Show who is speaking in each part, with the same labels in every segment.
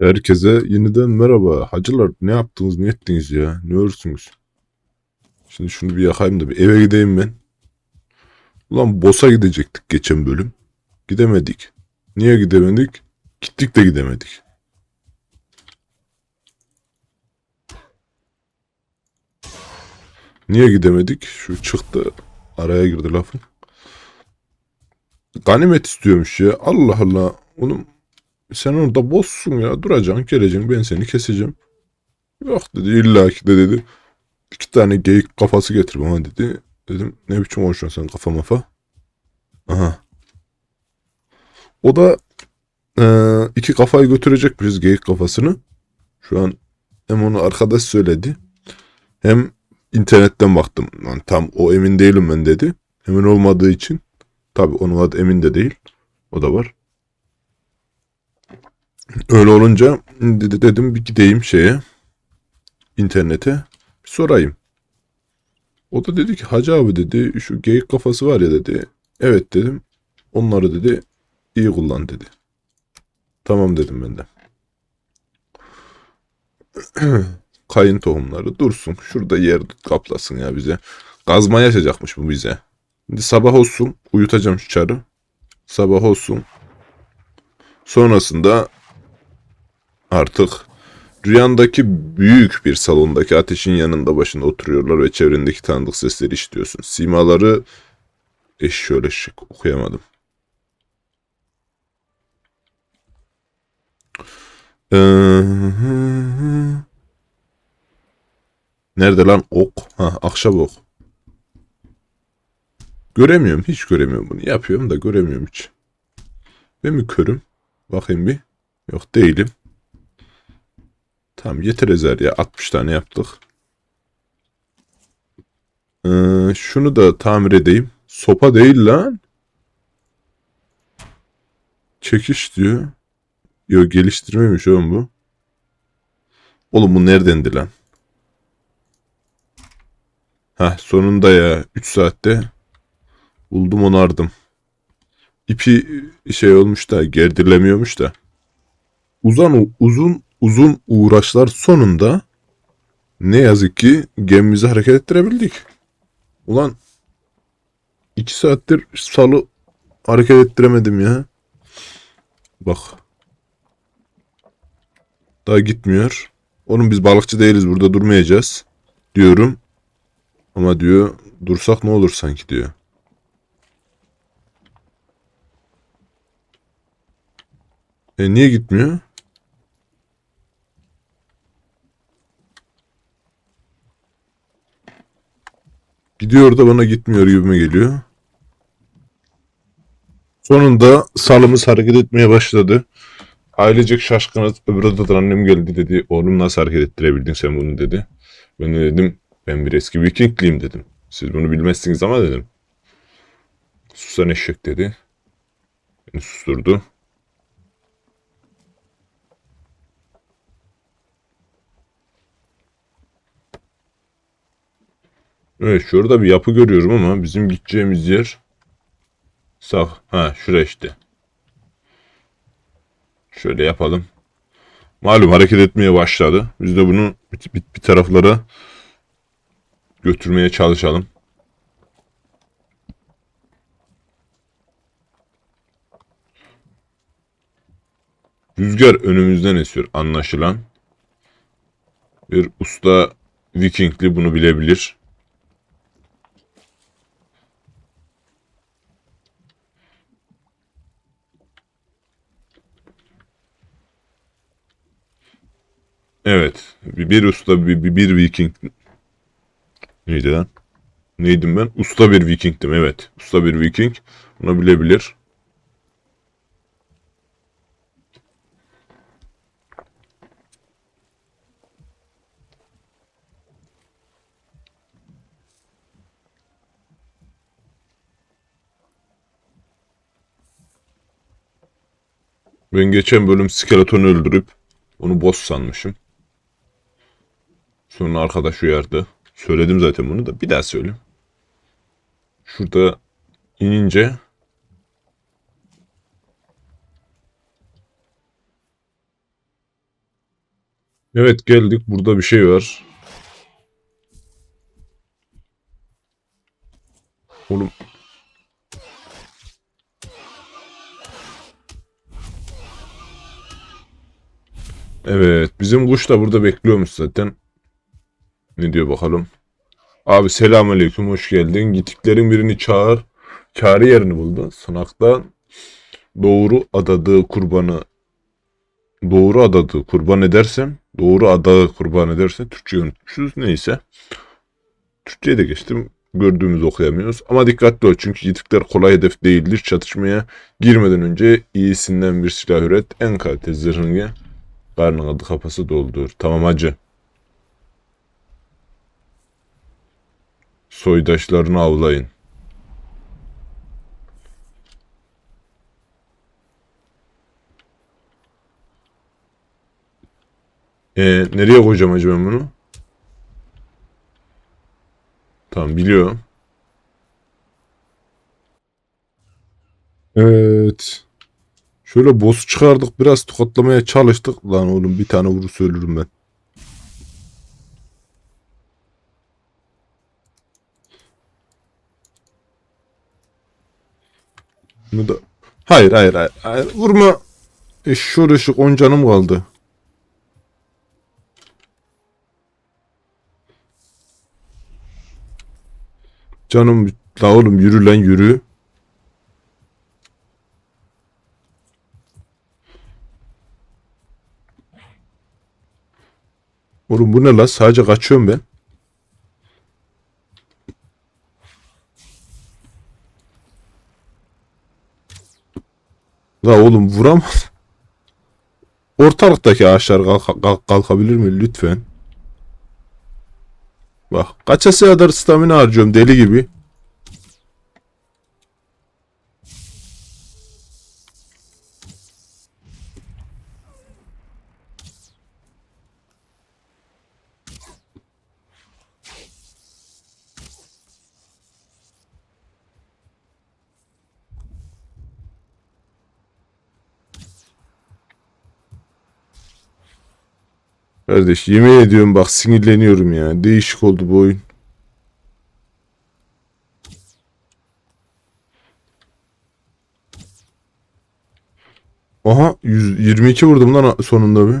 Speaker 1: Herkese yeniden merhaba. Hacılar ne yaptınız, ne ettiniz ya? Ne örürsünüz? Şimdi şunu bir yakayım da bir eve gideyim ben. Ulan boss'a gidecektik geçen bölüm. Gidemedik. Niye gidemedik? Gittik de gidemedik. Niye gidemedik? Şu çıktı. Araya girdi lafın. Ganimet istiyormuş ya. Allah Allah. Oğlum sen orada boss'sun ya. Duracaksın, geleceksin. Ben seni keseceğim. Yok dedi. İlla ki de dedi. İki tane geyik kafası getir bana dedi. Dedim ne biçim konuşuyorsun sen kafa mafa. Aha. O da eee, iki kafayı götürecekmiş geyik kafasını. Şu an hem onu arkadaş söyledi. Hem internetten baktım. Lan tam o emin değilim ben dedi. Emin olmadığı için. Tabi onun adı emin de değil. O da var. Öyle olunca dedi, dedim bir gideyim şeye internete bir sorayım. O da dedi ki Hacı abi dedi şu geyik kafası var ya dedi. Evet dedim. Onları dedi iyi kullan dedi. Tamam dedim ben de. Kayın tohumları dursun. Şurada yer kaplasın ya bize. Kazma yaşayacakmış bu bize. Şimdi sabah olsun uyutacağım şu çarı. Sabah olsun. Sonrasında artık rüyandaki büyük bir salondaki ateşin yanında başında oturuyorlar ve çevrendeki tanıdık sesleri işitiyorsun. Simaları eş şöyle şık okuyamadım. Ee, Nerede lan ok? Ha, akşam ok. Göremiyorum. Hiç göremiyorum bunu. Yapıyorum da göremiyorum hiç. Ben mi körüm? Bakayım bir. Yok değilim. Tamam yeter ezer ya. 60 tane yaptık. Ee, şunu da tamir edeyim. Sopa değil lan. Çekiş diyor. Yok geliştirmemiş oğlum bu. Oğlum bu neredendi lan? Heh sonunda ya 3 saatte buldum onardım. İpi şey olmuş da gerdirlemiyormuş da. Uzun uzun uzun uğraşlar sonunda ne yazık ki gemimizi hareket ettirebildik. Ulan 2 saattir salı hareket ettiremedim ya. Bak. Daha gitmiyor. Oğlum biz balıkçı değiliz burada durmayacağız diyorum. Ama diyor dursak ne olur sanki diyor. E niye gitmiyor? Gidiyor da bana gitmiyor gibime geliyor. Sonunda salımız hareket etmeye başladı. Ailecek şaşkınız. Öbür odadan annem geldi dedi. Oğlum nasıl hareket ettirebildin sen bunu dedi. Ben de dedim ben bir eski vikingliyim dedim. Siz bunu bilmezsiniz ama dedim. Susan eşek dedi. Beni susturdu. Evet şurada bir yapı görüyorum ama bizim gideceğimiz yer sağ. Ha şura işte. Şöyle yapalım. Malum hareket etmeye başladı. Biz de bunu bir, bir, bir taraflara götürmeye çalışalım. Rüzgar önümüzden esiyor anlaşılan. Bir usta Vikingli bunu bilebilir. Evet. Bir, usta bir, bir, bir Viking Neydi lan? Neydim ben? Usta bir Viking'dim evet. Usta bir Viking. Bunu bilebilir. Ben geçen bölüm skeletonu öldürüp onu boss sanmışım. Sonra arkadaş uyardı. Söyledim zaten bunu da bir daha söyleyeyim. Şurada inince Evet geldik. Burada bir şey var. Oğlum. Evet. Bizim kuş da burada bekliyormuş zaten. Ne diyor bakalım. Abi selamünaleyküm hoş geldin. Gittiklerin birini çağır. Çağrı yerini buldu. Sınakta doğru adadığı kurbanı doğru adadığı kurban edersem doğru adağı kurban ederse Türkçe unutmuşuz. Neyse. Türkçe'ye de geçtim. Gördüğümüz okuyamıyoruz. Ama dikkatli ol çünkü yitikler kolay hedef değildir. Çatışmaya girmeden önce iyisinden bir silah üret. En kaliteli zırhını giy. Karnın adı kafası doldur. Tamam hacı. Soydaşlarını avlayın. Ee, nereye koyacağım acaba ben bunu? Tamam biliyorum. Evet. Şöyle boss çıkardık biraz tokatlamaya çalıştık. Lan oğlum bir tane vurursa ölürüm ben. Bunu da... Hayır hayır hayır. hayır. Vurma. Eşşoğlu eşek 10 canım kaldı. Canım la oğlum yürü lan yürü. Oğlum bu ne la? Sadece kaçıyorum ben. La oğlum vuram. Ortalıktaki ağaçlar kalk- kalk- kalkabilir mi lütfen? Bak kaçası kadar stamina harcıyorum deli gibi. Kardeş yemin ediyorum bak sinirleniyorum ya. Değişik oldu bu oyun. Aha 122 vurdum lan sonunda bir.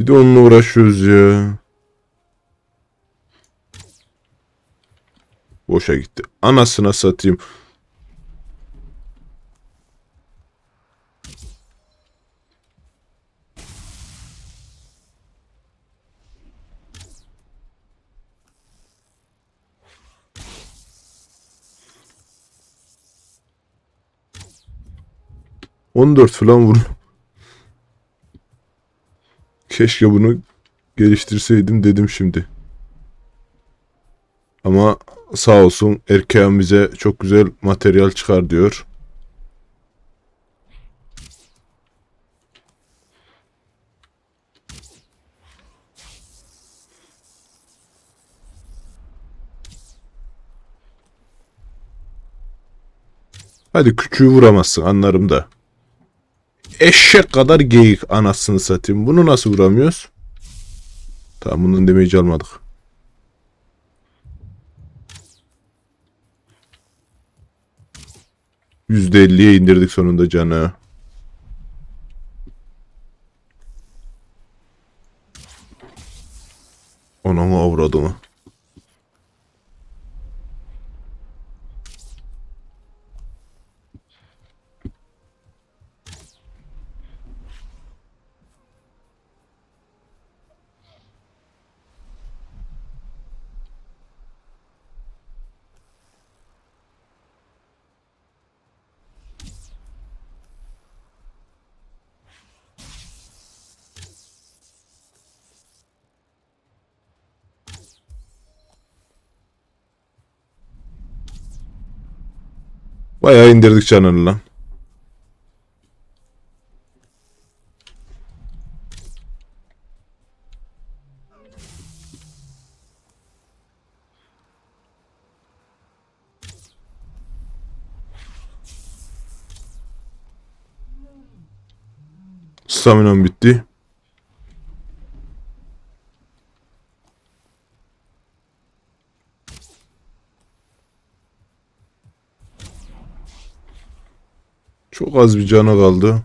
Speaker 1: Bir de onunla uğraşıyoruz ya. Boşa gitti. Anasına satayım. On dört falan vur. Keşke bunu geliştirseydim dedim şimdi. Ama sağ olsun erkeğim bize çok güzel materyal çıkar diyor. Hadi küçüğü vuramazsın anlarım da. Eşek kadar geyik anasını satayım. Bunu nasıl vuramıyoruz? Tamam bunun demeyi almadık. %50'ye indirdik sonunda canı. Ona mı Bayağı indirdik canını lan. Staminam bitti. Çok az bir canı kaldı.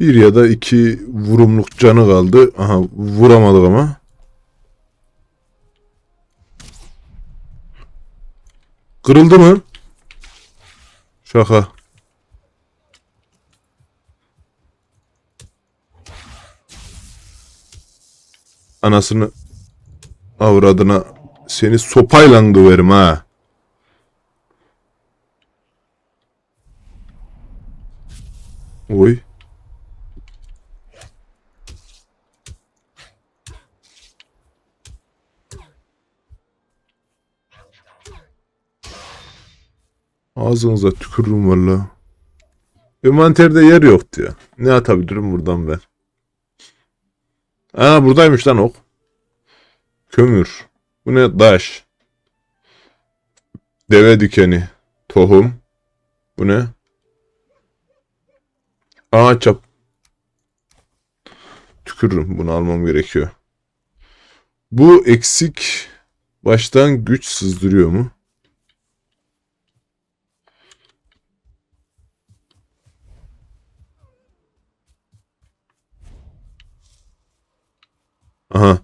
Speaker 1: Bir ya da iki vurumluk canı kaldı. Aha vuramadık ama. Kırıldı mı? Şaka. Anasını avradına seni sopayla döverim ha. Oy. Ağzınıza tükürürüm valla. Envanterde yer yoktu ya. Ne atabilirim buradan ben? Aa buradaymış lan ok. Kömür. Bu ne? Daş. Deve dikeni. Tohum. Bu ne? Aa çap. Tükürürüm. Bunu almam gerekiyor. Bu eksik baştan güç sızdırıyor mu? Aha.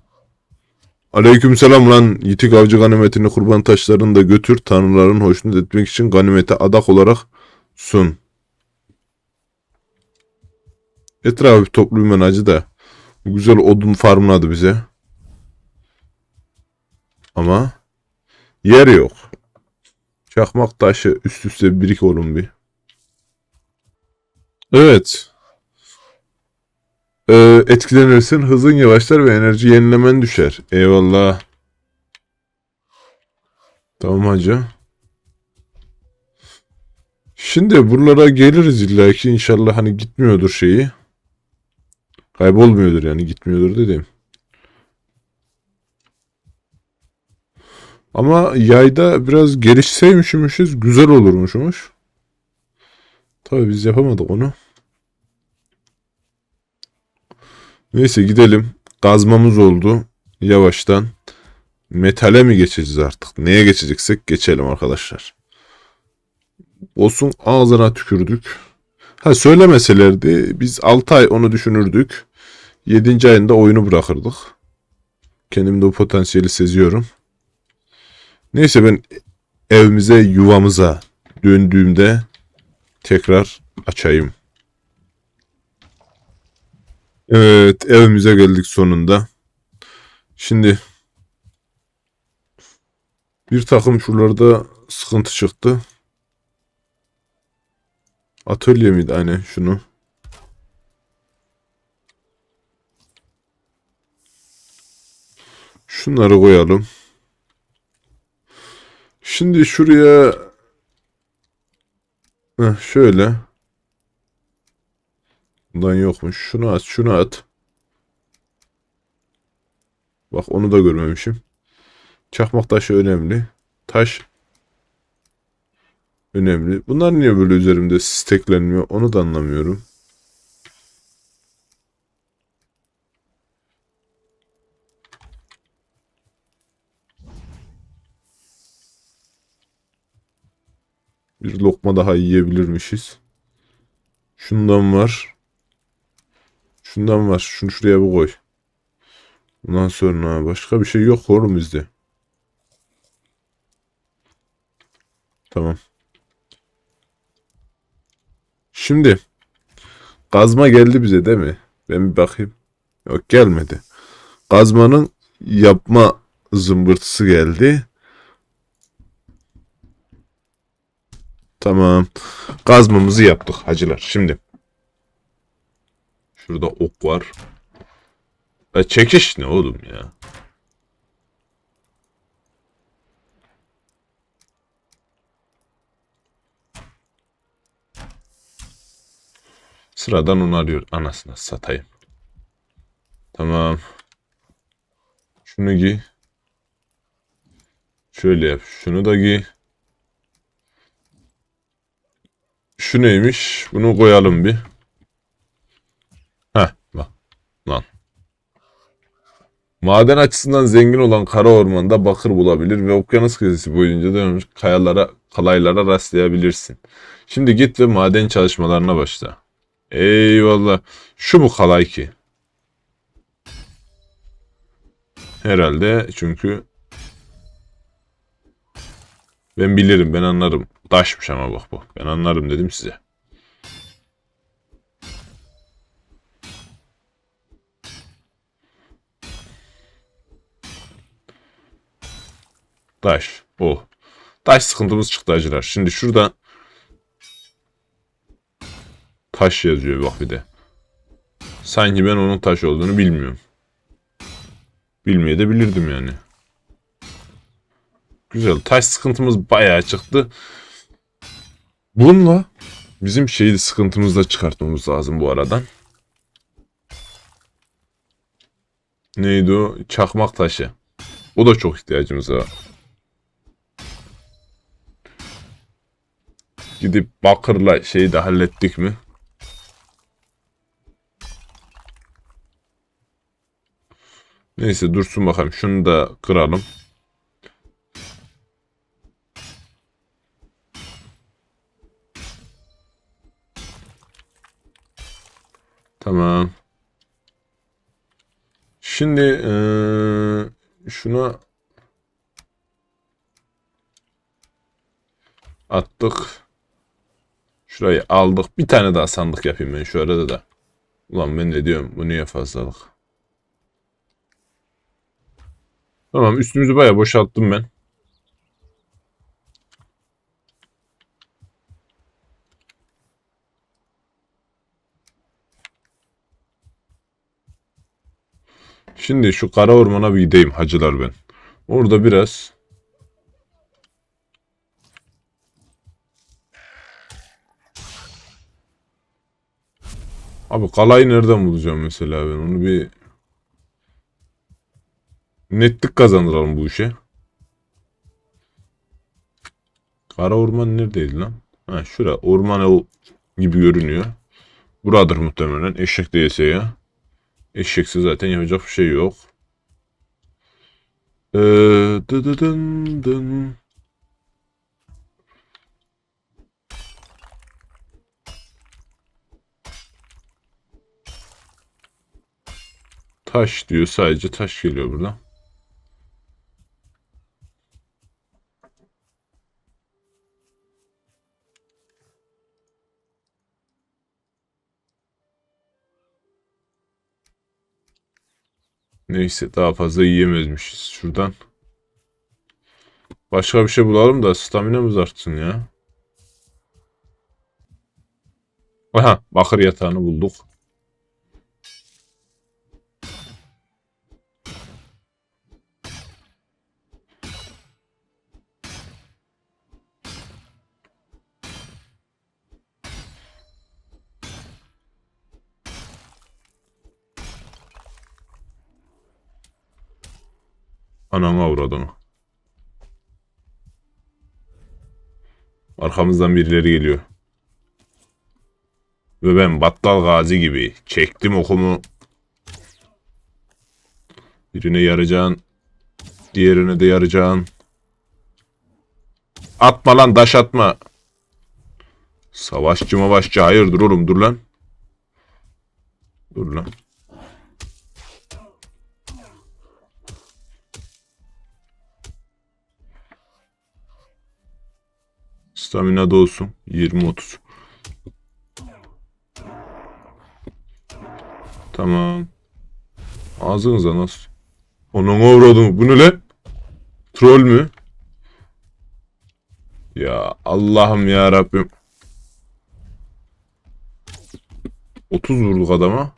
Speaker 1: Aleykümselam lan. Yitik avcı ganimetini kurban taşlarını da götür. Tanrıların hoşnut etmek için ganimete adak olarak sun. Etrafı bir ben acı da. Güzel odun farmladı bize. Ama yer yok. Çakmak taşı üst üste birik olun bir. Evet. Ee, etkilenirsin, hızın yavaşlar ve enerji yenilemen düşer. Eyvallah. Tamam hacı. Şimdi buralara geliriz illa ki inşallah hani gitmiyordur şeyi. Kaybolmuyordur yani gitmiyordur dediğim. Ama yayda biraz gelişseymişmişiz güzel olurmuşmuş. Tabii biz yapamadık onu. Neyse gidelim. Kazmamız oldu. Yavaştan. Metale mi geçeceğiz artık? Neye geçeceksek geçelim arkadaşlar. Olsun ağzına tükürdük. Ha söylemeselerdi biz 6 ay onu düşünürdük. 7. ayında oyunu bırakırdık. Kendimde o potansiyeli seziyorum. Neyse ben evimize yuvamıza döndüğümde tekrar açayım. Evet, evimize geldik sonunda. Şimdi bir takım şuralarda sıkıntı çıktı. Atölye miydi hani şunu? Şunları koyalım. Şimdi şuraya Heh, şöyle. Bundan yokmuş. Şunu at, şunu at. Bak onu da görmemişim. Çakmak taşı önemli. Taş önemli. Bunlar niye böyle üzerimde steklenmiyor onu da anlamıyorum. Bir lokma daha yiyebilirmişiz. Şundan var. Şundan var. Şunu şuraya bir koy. Bundan sonra başka bir şey yok oğlum bizde. Tamam. Şimdi kazma geldi bize değil mi? Ben bir bakayım. Yok gelmedi. Kazmanın yapma zımbırtısı geldi. Tamam. Kazmamızı yaptık hacılar. Şimdi. Şurada ok var. Ya çekiş ne oğlum ya? Sıradan onu arıyor. Anasını satayım. Tamam. Şunu giy. Şöyle yap. Şunu da giy. Şu neymiş? Bunu koyalım bir. Bak. Lan. Maden açısından zengin olan kara ormanda bakır bulabilir ve okyanus kıyısı boyunca dönmüş kayalara, kalaylara rastlayabilirsin. Şimdi git ve maden çalışmalarına başla. Eyvallah. Şu mu kalay ki? Herhalde çünkü ben bilirim ben anlarım. Taşmış ama bak bu. Ben anlarım dedim size. Taş. O. Taş sıkıntımız çıktı acılar. Şimdi şurada taş yazıyor bak bir de. Sanki ben onun taş olduğunu bilmiyorum. Bilmeye de bilirdim yani. Güzel. Taş sıkıntımız bayağı çıktı. Bununla bizim şeyi sıkıntımızı da çıkartmamız lazım bu aradan. Neydi o? Çakmak taşı. O da çok ihtiyacımız var. Gidip bakırla şeyi de hallettik mi? Neyse dursun bakalım. Şunu da kıralım. Tamam. Şimdi eee şuna attık. Şurayı aldık. Bir tane daha sandık yapayım ben şu arada da. Ulan ben ne diyorum bu niye fazlalık? Tamam üstümüzü bayağı boşalttım ben. Şimdi şu kara ormana bir gideyim hacılar ben. Orada biraz Abi kalayı nereden bulacağım mesela ben onu bir netlik kazandıralım bu işe. Kara orman neredeydi lan? Ha şura orman ev gibi görünüyor. Buradır muhtemelen. Eşek değilse ya. Eşekse zaten yapacak bir şey yok. Ee, dı dı dın dın. Taş diyor sadece taş geliyor buradan. Neyse daha fazla yiyemezmişiz şuradan. Başka bir şey bulalım da staminamız artsın ya. Aha bakır yatağını bulduk. Ananı avradını. Arkamızdan birileri geliyor. Ve ben battal gazi gibi çektim okumu. Birine yaracaksın. Diğerine de yaracaksın. Atma lan daş atma. Savaşçı mavaşçı hayırdır oğlum dur lan. Dur lan. Stamina da olsun. 20-30. Tamam. Ağzınıza nasıl? Onun uğradım. Bu ne lan? Troll mü? Ya Allah'ım ya Rabbim. 30 vurduk adama.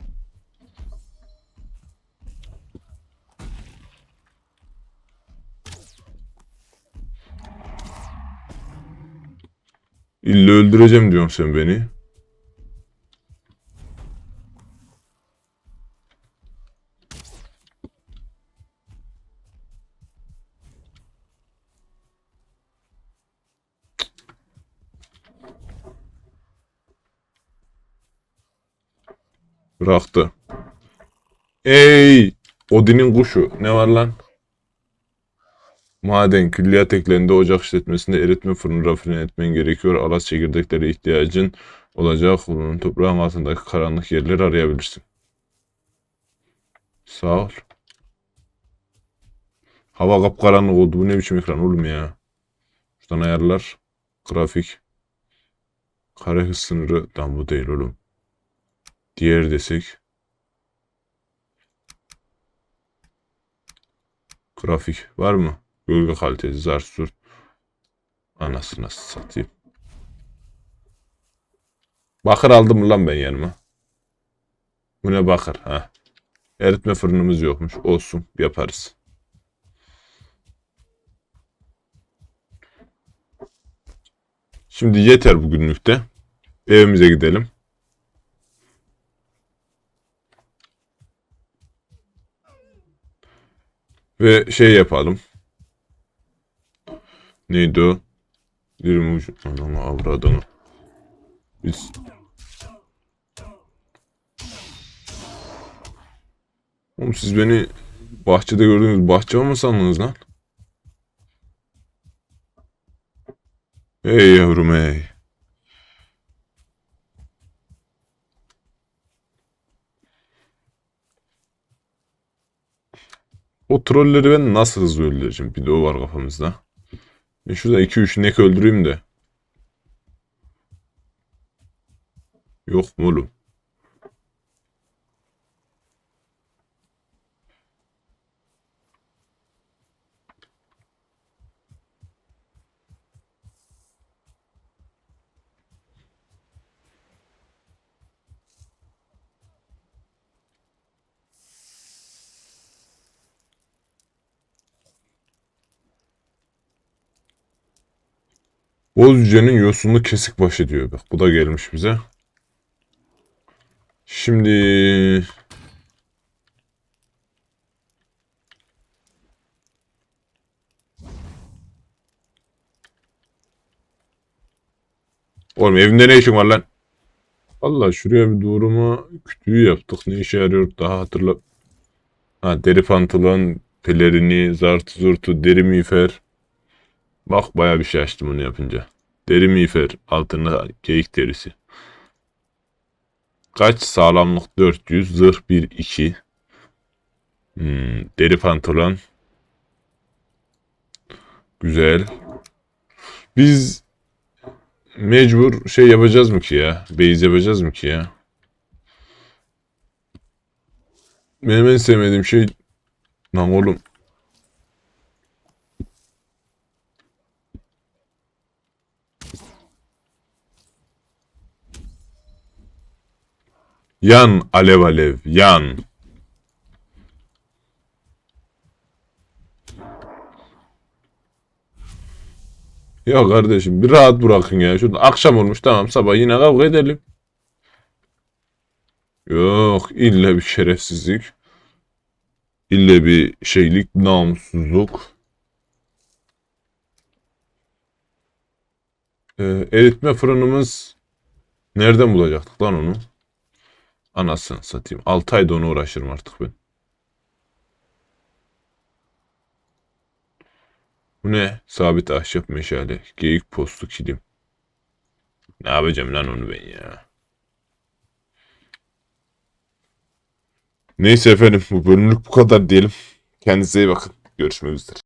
Speaker 1: İlla öldüreceğim diyorsun sen beni. Bıraktı. Ey! Odin'in kuşu. Ne var lan? Maden, külliyat eklerinde ocak işletmesinde eritme fırını rafine etmen gerekiyor. Alas çekirdekleri ihtiyacın olacak. Bunun toprağın altındaki karanlık yerleri arayabilirsin. Sağ ol. Hava kapkaranlık oldu. Bu ne biçim ekran oğlum ya? Şuradan ayarlar. Grafik. Kare hız sınırı. Lan bu değil oğlum. Diğer desek. Grafik var mı? Gölge kalitesi zar sür. Anasını satayım. Bakır aldım lan ben yanıma? Bu ne bakır ha? Eritme fırınımız yokmuş. Olsun yaparız. Şimdi yeter bugünlükte. Evimize gidelim. Ve şey yapalım. Neydi o? Dirim ucu. Ananı avradını. Biz... Oğlum siz beni bahçede gördünüz. Bahçe mı sandınız lan? Hey yavrum hey. O trolleri ben nasıl hızlı öldüreceğim? Bir de o var kafamızda. Ben şurada 2-3 nek öldüreyim de. Yok mu oğlum? Oğuz Yüce'nin yosunlu kesik başı diyor. Bak bu da gelmiş bize. Şimdi Oğlum evinde ne işin var lan? Valla şuraya bir duruma kütüğü yaptık. Ne işe yarıyor daha hatırla. Ha deri pantolon, pelerini, zartı zurtu, deri miğfer. Bak baya bir şey açtım onu yapınca. Deri miğfer, altına geyik derisi. Kaç? Sağlamlık 400, zırh 1, 2. Hmm, deri pantolon. Güzel. Biz mecbur şey yapacağız mı ki ya? Base yapacağız mı ki ya? Benim en sevmediğim şey... Lan oğlum. Yan alev alev yan. Ya kardeşim bir rahat bırakın ya. Şurada akşam olmuş tamam sabah yine kavga edelim. Yok illa bir şerefsizlik. İlle bir şeylik namussuzluk. Ee, eritme fırınımız nereden bulacaktık lan onu? Anasını satayım. 6 ayda ona uğraşırım artık ben. Bu ne? Sabit ahşap meşale. Geyik postu kilim. Ne yapacağım lan onu ben ya? Neyse efendim bu bölümlük bu kadar diyelim. Kendinize iyi bakın. Görüşmek üzere.